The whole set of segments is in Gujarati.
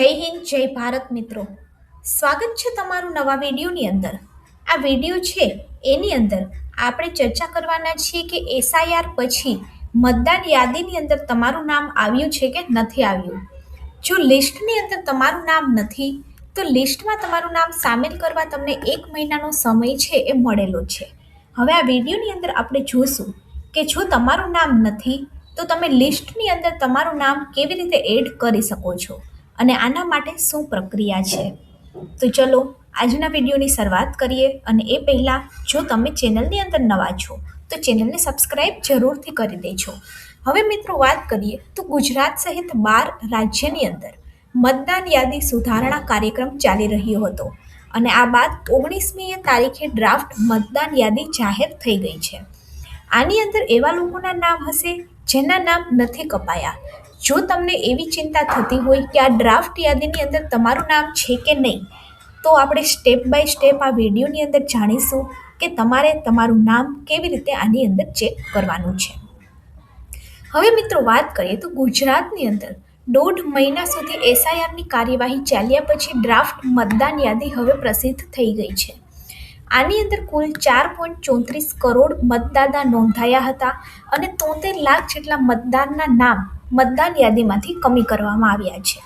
જય હિન્દ, જય ભારત મિત્રો. સ્વાગત છે તમારું નવા વિડીયોની અંદર. આ વીડિયો છે, એની અંદર આપણે ચર્ચા કરવાના છીએ કે એસઆઈઆર પછી મતદાન યાદીની અંદર તમારું નામ આવ્યું છે કે નથી આવ્યું. જો લિસ્ટની અંદર તમારું નામ નથી, તો લિસ્ટમાં તમારું નામ સામેલ કરવા તમને એક મહિનાનો સમય છે એ મળેલો છે. હવે આ વિડીયોની અંદર આપણે જોશું કે જો તમારું નામ નથી, તો તમે લિસ્ટની અંદર તમારું નામ કેવી રીતે એડ કરી શકો છો? અને આના માટે શું પ્રક્રિયા છે? તો ચલો, આજના વિડીયોની શરૂઆત કરીએ અને એ પહેલાં જો તમે ચેનલની અંદર નવા છો, તો ચેનલને સબસ્ક્રાઈબ જરૂરથી કરી દેજો. હવે મિત્રો વાત કરીએ તો ગુજરાત સહિત બાર રાજ્યની અંદર મતદાન યાદી સુધારણા કાર્યક્રમ ચાલી રહ્યો હતો અને આ બાદ ઓગણીસમી તારીખે ડ્રાફ્ટ મતદાન યાદી જાહેર થઈ ગઈ છે. આની અંદર એવા લોકોના નામ હશે જેના નામ નથી કપાયા. જો તમને એવી ચિંતા થતી હોય કે આ ડ્રાફ્ટ યાદીની અંદર તમારું નામ છે કે નહીં, તો આપણે સ્ટેપ બાય સ્ટેપ આ વિડીયોની અંદર જાણીશું કે તમારે તમારું નામ કેવી રીતે આની અંદર ચેક કરવાનું છે. હવે મિત્રો વાત કરીએ તો ગુજરાતની અંદર દોઢ મહિના સુધી એસઆઈઆરની કાર્યવાહી ચાલ્યા પછી ડ્રાફ્ટ મતદાન યાદી હવે પ્રસિદ્ધ થઈ ગઈ છે. આની અંદર કુલ ચાર પોઈન્ટ ચોત્રીસ કરોડ મતદાતા નોંધાયા હતા અને તોતેર લાખ જેટલા મતદારના નામ મતદાન યાદીમાંથી કમી કરવામાં આવ્યા છે.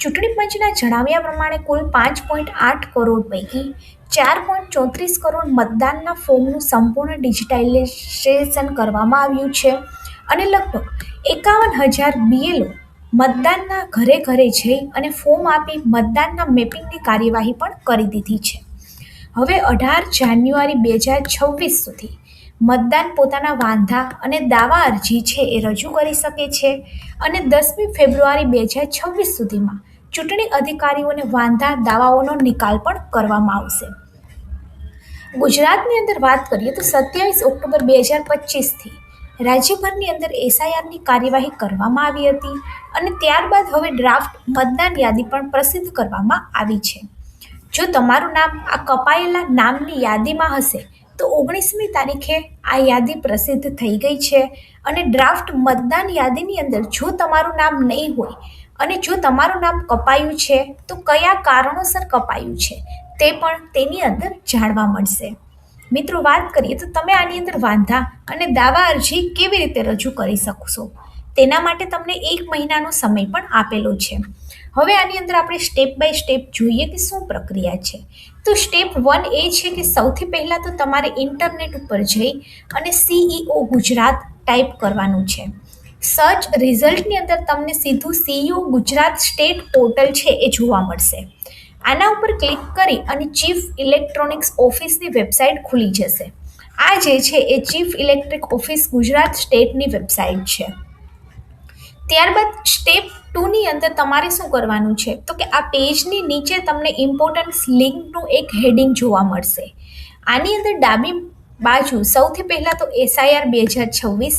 ચૂંટણી પંચના જણાવ્યા પ્રમાણે કુલ પાંચ પોઈન્ટ આઠ કરોડ પૈકી ચાર પોઈન્ટ ચોત્રીસ કરોડ મતદાનના ફોર્મનું સંપૂર્ણ ડિજિટાઇઝેશન કરવામાં આવ્યું છે અને લગભગ એકાવન હજાર બીએલઓ મતદાનના ઘરે ઘરે જઈ અને ફોર્મ આપી મતદાનના મેપિંગની કાર્યવાહી પણ કરી દીધી છે. હવે અઢાર જાન્યુઆરી બે હજાર છવ્વીસ સુધી મતદાન પોતાના વાંધા અને દાવા અરજી છે એ રજૂ કરી શકે છે અને દસમી ફેબ્રુઆરી બે હજાર છવ્વીસ સુધીમાં ચૂંટણી અધિકારીઓને વાંધા, દાવાઓનો નિકાલ પણ કરવામાં આવશે. ગુજરાતની અંદર વાત કરીએ તો સત્યાવીસ ઓક્ટોબર બે હજાર પચીસથી રાજ્યભરની અંદર એસઆઈઆરની કાર્યવાહી કરવામાં આવી હતી અને ત્યારબાદ હવે ડ્રાફ્ટ મતદાન યાદી પણ પ્રસિદ્ધ કરવામાં આવી છે. જો તમારું નામ આ કપાયેલા નામની યાદીમાં હશે તો ઓગણીસમી તારીખે આ યાદી પ્રસિદ્ધ થઈ ગઈ છે અને ડ્રાફ્ટ મતદાન યાદીની અંદર જો તમારું નામ નહીં હોય અને જો તમારું નામ કપાયું છે, તો કયા કારણોસર કપાયું છે તે પણ તેની અંદર જાણવા મળશે. મિત્રો, વાત કરીએ તો તમે આની અંદર વાંધા અને દાવા અરજી કેવી રીતે રજૂ કરી શકશો? તેના માટે તમને એક મહિનાનો સમય પણ આપેલો છે. હવે આની અંદર આપણે સ્ટેપ બાય સ્ટેપ જોઈએ કે શું પ્રક્રિયા છે. તો સ્ટેપ વન એ છે કે સૌથી પહેલાં તો તમારે ઇન્ટરનેટ ઉપર જઈ અને સીઈઓ ગુજરાત ટાઈપ કરવાનું છે. સર્ચ રિઝલ્ટની અંદર તમને સીધું સીઈઓ ગુજરાત સ્ટેટ પોર્ટલ છે એ જોવા મળશે. આના ઉપર ક્લિક કરી અને ચીફ ઇલેક્ટ્રોનિક્સ ઓફિસની વેબસાઇટ ખુલી જશે. આ જે છે એ ચીફ ઇલેક્ટ્રિક ઓફિસ ગુજરાત સ્ટેટની વેબસાઇટ છે. ત્યારબાદ સ્ટેપ ટુની અંદર તમારે શું કરવાનું છે? તો કે આ પેજની નીચે તમને ઇમ્પોર્ટન્સ લિંકનું એક હેડિંગ જોવા મળશે. આની અંદર ડાબી બાજુ સૌથી પહેલાં તો એસઆઈઆર બે હજાર છવ્વીસ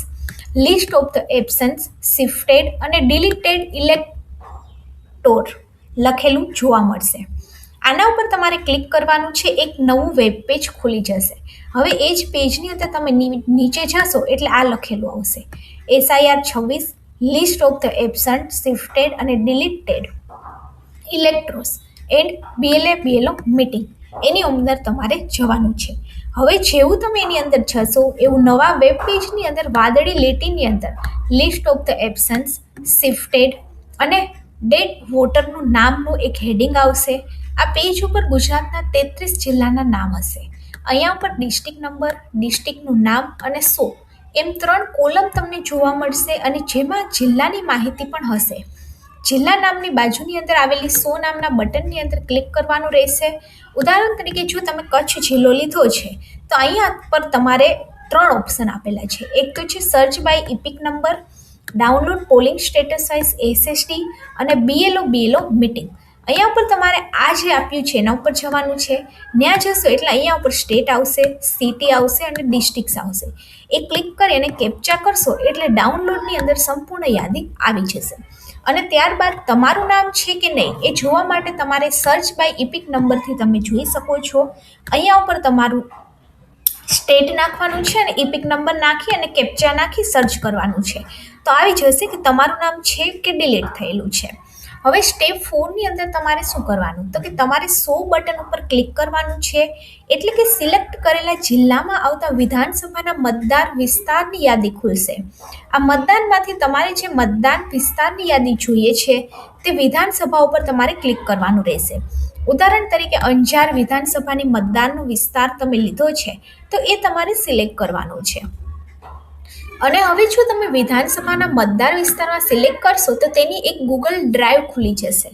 list of the absence shifted અને ડિલીટેડ ઇલેક્ટોર લખેલું જોવા મળશે. આના ઉપર તમારે ક્લિક કરવાનું છે, એક નવું વેબ પેજ ખુલી જશે. હવે એ જ પેજની અંદર તમે નીચે જશો એટલે આ લખેલું આવશે. એસઆઈઆર છવ્વીસ list of the absent shifted અને deleted electors and BLA BLO meeting એની અંદર તમારે જવાનું છે. હવે જેવું તમે એની અંદર જશો, એવું નવા વેબ પેજની અંદર, વાદળી લીટીની અંદર list of the absence shifted અને ડેડ વોટરનું નામનું એક હેડિંગ આવશે. આ પેજ ઉપર ગુજરાતના તેત્રીસ જિલ્લાના નામ હશે. અહીંયા ઉપર ડિસ્ટ્રિક્ટ નંબર ડિસ્ટ્રિક્ટનું નામ અને સો એમ ત્રણ કોલમ તમને જોવા મળશે અને જેમાં જિલ્લાની માહિતી પણ હશે. જિલ્લા નામની બાજુની અંદર આવેલી સો નામના બટનની અંદર ક્લિક કરવાનું રહેશે. ઉદાહરણ તરીકે જો તમે કચ્છ જિલ્લો લીધો છે, તો અહીંયા પર તમારે ત્રણ ઓપ્શન આપેલા છે. એક તો છે search by EPIC number download polling status wise SST અને બીએલઓ બીએલઓ મીટિંગ અહીંયા ઉપર તમારે આ જે આપ્યું છે, એના ઉપર જવાનું છે. ત્યાં જશો એટલે અહીંયા ઉપર સ્ટેટ આવશે, સિટી આવશે અને ડિસ્ટ્રિક્ટ આવશે. એ ક્લિક કરી અને કેપ્ચા કરશો એટલે ડાઉનલોડની અંદર સંપૂર્ણ યાદી આવી જશે. અને ત્યારબાદ તમારું નામ છે કે નહીં, એ જોવા માટે તમારે સર્ચ બાય ઇપિક નંબરથી તમે જોઈ શકો છો. અહીંયા ઉપર તમારું સ્ટેટ નાખવાનું છે અને ઇપિક નંબર નાખી અને કેપ્ચા નાખી સર્ચ કરવાનું છે. તો આવી જશે કે તમારું નામ છે કે ડિલીટ થયેલું છે. હવે સ્ટેપ ફોરની અંદર તમારે શું કરવાનું? તો કે તમારે સો બટન ઉપર ક્લિક કરવાનું છે. એટલે કે સિલેક્ટ કરેલા જિલ્લામાં આવતા વિધાનસભાના મતદાર વિસ્તારની યાદી ખુલશે. આ મતદાનમાંથી તમારે જે મતદાન વિસ્તારની યાદી જોઈએ છે, તે વિધાનસભા ઉપર તમારે ક્લિક કરવાનું રહેશે. ઉદાહરણ તરીકે અંજાર વિધાનસભાની મતદાનનો વિસ્તાર તમે લીધો છે, તો એ તમારે સિલેક્ટ કરવાનો છે. અને હવે જો તમે વિધાનસભાના મતદાર વિસ્તારમાં સિલેક્ટ કરશો, તો તેની એક ગૂગલ ડ્રાઈવ ખુલી જશે.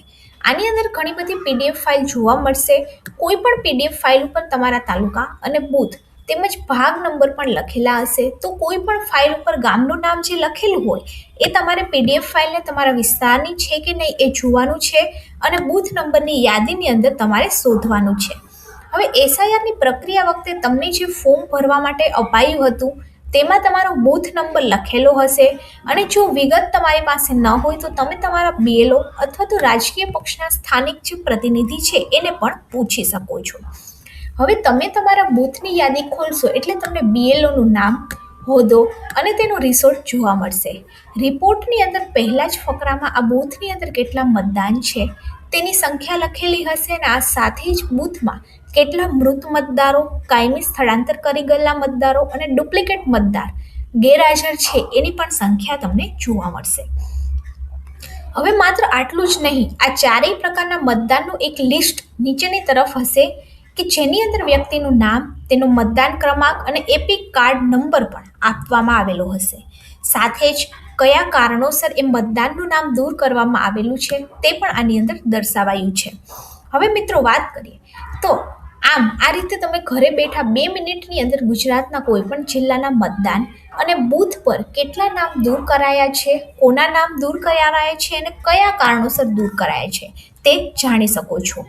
આની અંદર ઘણી બધી પીડીએફ ફાઇલ જોવા મળશે. કોઈ પણ પીડીએફ ફાઇલ ઉપર તમારા તાલુકા અને બૂથ તેમજ ભાગ નંબર પણ લખેલા હશે. તો કોઈ પણ ફાઇલ ઉપર ગામનું નામ જે લખેલું હોય, એ તમારે પીડીએફ ફાઇલને તમારા વિસ્તારની છે કે નહીં એ જોવાનું છે અને બૂથ નંબરની યાદીની અંદર તમારે શોધવાનું છે. હવે એસઆઈઆરની પ્રક્રિયા વખતે તમને જે ફોર્મ ભરવા માટે અપાયું હતું તેમાં તમારો બૂથ નંબર લખેલો હશે અને જો વિગત તમારી પાસે ન હોય તો તમે તમારા બીએલઓ અથવા તો રાજકીય પક્ષના સ્થાનિક જે પ્રતિનિધિ છે એને પણ પૂછી શકો છો. હવે તમે તમારા બૂથની યાદી ખોલશો એટલે તમને બીએલઓનું નામ, હોદ્દો અને તેનો રિસોર્ટ જોવા મળશે. રિપોર્ટની અંદર પહેલાં જ ફકરામાં આ બૂથની અંદર કેટલા મતદાન છે તેની સંખ્યા લખેલી હશે અને આ સાથે જ બૂથમાં કેટલા મૃત મતદારો, કાયમી સ્થળાંતર કરી ગયેલા મતદારો અને ડુપ્લિકેટ મતદાર ગેરહાજર છે એની પણ સંખ્યા તમને જોવા મળશે. હવે માત્ર આટલું જ નહીં, આ ચારેય પ્રકારના મતદાનનું એક લિસ્ટ નીચેની તરફ હશે કે જેની અંદર વ્યક્તિનું નામ, તેનો મતદાન ક્રમાંક અને એપિક કાર્ડ નંબર પણ આપવામાં આવેલો હશે. સાથે જ કયા કારણોસર એ મતદાનનું નામ દૂર કરવામાં આવેલું છે તે પણ આની અંદર દર્શાવાયું છે. હવે મિત્રો વાત કરીએ, તો આમ આ રીતે તમે ઘરે બેઠા બે મિનિટની અંદર ગુજરાતના કોઈપણ જિલ્લાના મતદાન અને બૂથ પર કેટલા નામ દૂર કરાયા છે, કોના નામ દૂર કરાયા છે અને કયા કારણોસર દૂર કરાયા છે તે જાણી શકો છો.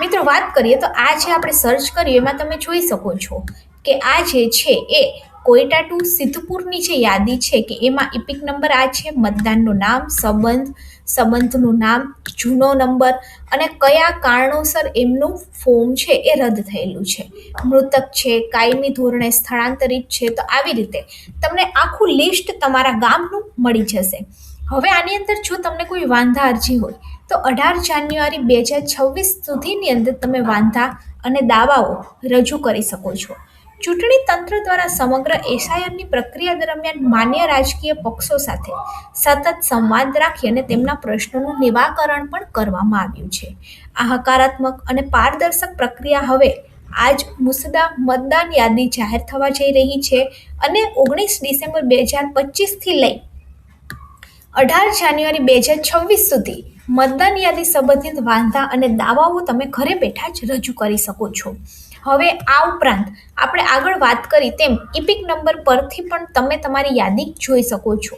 મિત્રો વાત કરીએ તો આ જે આપણે સર્ચ કર્યું એમાં તમે જોઈ શકો છો કે આ જે છે એ કોયટા ટુ સિદ્ધપુરની જે યાદી છે કે એમાં ઇપિક નંબર આ છે, મતદાનનું નામ, સંબંધ, સંબંધનું નામ, જૂનો નંબર અને કયા કારણોસર એમનું ફોર્મ છે એ રદ થયેલું છે. મૃતક છે, કાયમી ધોરણે સ્થળાંતરિત છે, તો આવી રીતે તમને આખું લિસ્ટ તમારા ગામનું મળી જશે. હવે આની અંદર જો તમને કોઈ વાંધા અરજી હોય, તો અઢાર જાન્યુઆરી બે હજાર છવ્વીસ સુધીની અંદર તમે વાંધા અને દાવાઓ રજૂ કરી શકો છો. ચૂંટણી તંત્ર દ્વારા સમગ્ર એસઆઈઆરની પ્રક્રિયા દરમિયાન માન્ય રાજકીય પક્ષો સાથે સતત સંવાદ રાખી અને તેમના પ્રશ્નોનું નિવાકરણ પણ કરવામાં આવ્યું છે. આ હકારાત્મક અને પારદર્શક પ્રક્રિયા હવે આજ મુસદા મતદાન યાદી જાહેર થવા જઈ રહી છે અને ઓગણીસ ડિસેમ્બર બે હજાર પચીસથી લઈ અઢાર જાન્યુઆરી બે હજાર છવ્વીસ સુધી મતદાન યાદી સંબંધિત વાંધા અને દાવાઓ તમે ઘરે બેઠા જ રજૂ કરી શકો છો. હવે આ ઉપરાંત આપણે આગળ વાત કરી તેમ ઇપિક નંબર પરથી પણ તમે તમારી યાદી જોઈ શકો છો.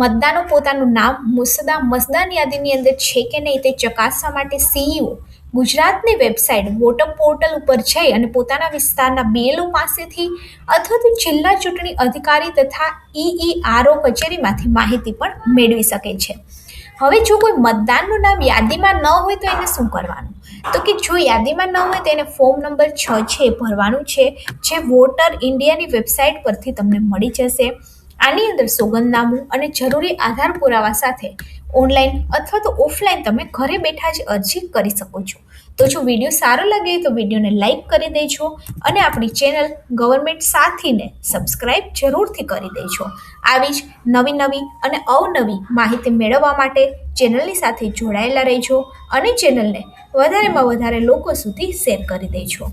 મતદાનો પોતાનું નામ મુસદા મતદાન યાદીની અંદર છે કે નહીં તે ચકાસવા માટે સીઈઓ ગુજરાતની વેબસાઇટ વોટર પોર્ટલ ઉપર જઈ અને પોતાના વિસ્તારના બીએલઓ પાસેથી અથવા તો જિલ્લા ચૂંટણી અધિકારી તથા ઈઈઆરઓ કચેરીમાંથી માહિતી પણ મેળવી શકે છે. હવે જો કોઈ મતદાનનું નામ યાદીમાં ન હોય તો એને શું કરવાનું? તો કે જો યાદીમાં ન હોય તેને ફોર્મ નંબર છ છે ભરવાનું છે, જે વોટર ઇન્ડિયાની વેબસાઇટ પરથી તમને મળી જશે. આની અંદર સોગંદનામું અને જરૂરી આધાર પુરાવા સાથે ઓનલાઈન અથવા તો ઓફલાઈન તમે ઘરે બેઠા જ અરજી કરી શકો છો. તો જો વીડિયો સારો લાગે તો વિડીયોને લાઈક કરી દેજો અને આપણી ચેનલ ગવર્મેન્ટ સાથીને સબસ્ક્રાઈબ જરૂરથી કરી દેજો. આવી જ નવી નવી અને અવનવી માહિતી મેળવવા માટે ચેનલની સાથે જોડાયેલા રહેજો અને ચેનલને વધારેમાં વધારે લોકો સુધી શેર કરી દેજો.